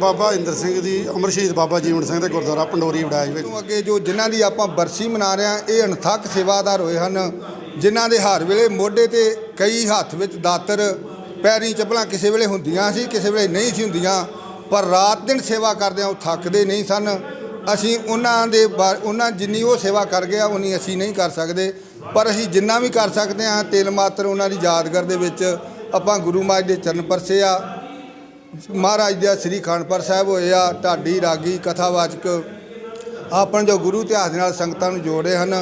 ਬਾਬਾ ਇੰਦਰ ਸਿੰਘ ਦੀ ਅਮਰ ਸ਼ਹੀਦ ਬਾਬਾ ਜੀਵਨ ਸਿੰਘ ਦੇ ਗੁਰਦੁਆਰਾ ਪੰਡੋਰੀ ਵੜਾਜ ਵਿੱਚ। ਤੋਂ ਅੱਗੇ ਜੋ ਜਿਨ੍ਹਾਂ ਦੀ ਆਪਾਂ ਬਰਸੀ ਮਨਾ ਰਹੇ ਹਾਂ, ਇਹ ਅਣਥੱਕ ਸੇਵਾਦਾਰ ਹੋਏ ਹਨ, ਜਿਨ੍ਹਾਂ ਦੇ ਹਰ ਵੇਲੇ ਮੋਢੇ ਤੇ ਕਈ ਹੱਥ ਵਿੱਚ ਦਾਤਰ, ਪੈਰੀ ਚੱਪਲਾਂ ਕਿਸੇ ਵੇਲੇ ਹੁੰਦੀਆਂ ਸੀ, ਕਿਸੇ ਵੇਲੇ ਨਹੀਂ ਸੀ ਹੁੰਦੀਆਂ, ਪਰ ਰਾਤ ਦਿਨ ਸੇਵਾ ਕਰਦਿਆਂ ਉਹ ਥੱਕਦੇ ਨਹੀਂ ਸਨ। ਅਸੀਂ ਉਹਨਾਂ ਦੇ ਬਾ- ਉਹਨਾਂ ਜਿੰਨੀ ਉਹ ਸੇਵਾ ਕਰ ਗਿਆ ਉਨੀ ਅਸੀਂ ਨਹੀਂ ਕਰ ਸਕਦੇ। ਪਰ ਅਸੀਂ ਜਿੰਨਾ ਵੀ ਕਰ ਸਕਦੇ ਹਾਂ, ਤਿਲ ਮਾਤਰ ਉਹਨਾਂ ਦੀ ਯਾਦਗਾਰ ਦੇ ਵਿੱਚ ਆਪਾਂ ਗੁਰੂ ਮਹਾਰਾਜ ਦੇ ਚਰਨ ਪਰਸੇ ਆ। ਮਹਾਰਾਜ ਦੇ ਸ੍ਰੀ ਖਾਨਪੁਰ ਸਾਹਿਬ ਹੋਏ ਆ, ਢਾਡੀ, ਰਾਗੀ, ਕਥਾਵਾਚਕ, ਆਪਣ ਜੋ ਗੁਰੂ ਇਤਿਹਾਸ ਦੇ ਨਾਲ ਸੰਗਤਾਂ ਨੂੰ ਜੋੜੇ ਹਨ।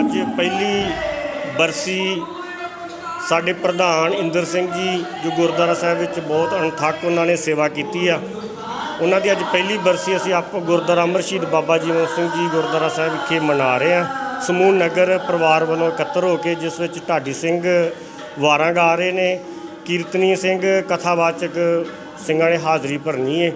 ਅੱਜ ਪਹਿਲੀ ਬਰਸੀ ਸਾਡੇ ਪ੍ਰਧਾਨ ਇੰਦਰ ਸਿੰਘ ਜੀ, ਜੋ ਗੁਰਦੁਆਰਾ ਸਾਹਿਬ ਵਿੱਚ ਬਹੁਤ ਅਣਥੱਕ ਉਹਨਾਂ ਨੇ ਸੇਵਾ ਕੀਤੀ ਆ। ਉਹਨਾਂ ਦੀ ਅੱਜ ਪਹਿਲੀ ਬਰਸੀ ਅਸੀਂ ਆਪ ਗੁਰਦੁਆਰਾ ਅਮਰ ਬਾਬਾ ਜੀਵਨ ਸਿੰਘ ਜੀ ਗੁਰਦੁਆਰਾ ਸਾਹਿਬ ਵਿਖੇ ਮਨਾ ਰਹੇ ਆ। ਸਮੂਹ ਨਗਰ ਪਰਿਵਾਰ ਵੱਲੋਂ ਇਕੱਤਰ ਹੋ ਕੇ ਜਿਸ ਵਿੱਚ ਢਾਡੀ ਸਿੰਘ ਵਾਰਾਂ ਗਾ ਰਹੇ ਨੇ, ਕੀਰਤਨੀ ਸਿੰਘ, ਕਥਾਵਾਚਕ ਸਿੰਘਾਂ ਨੇ ਹਾਜ਼ਰੀ ਭਰਨੀ ਹੈ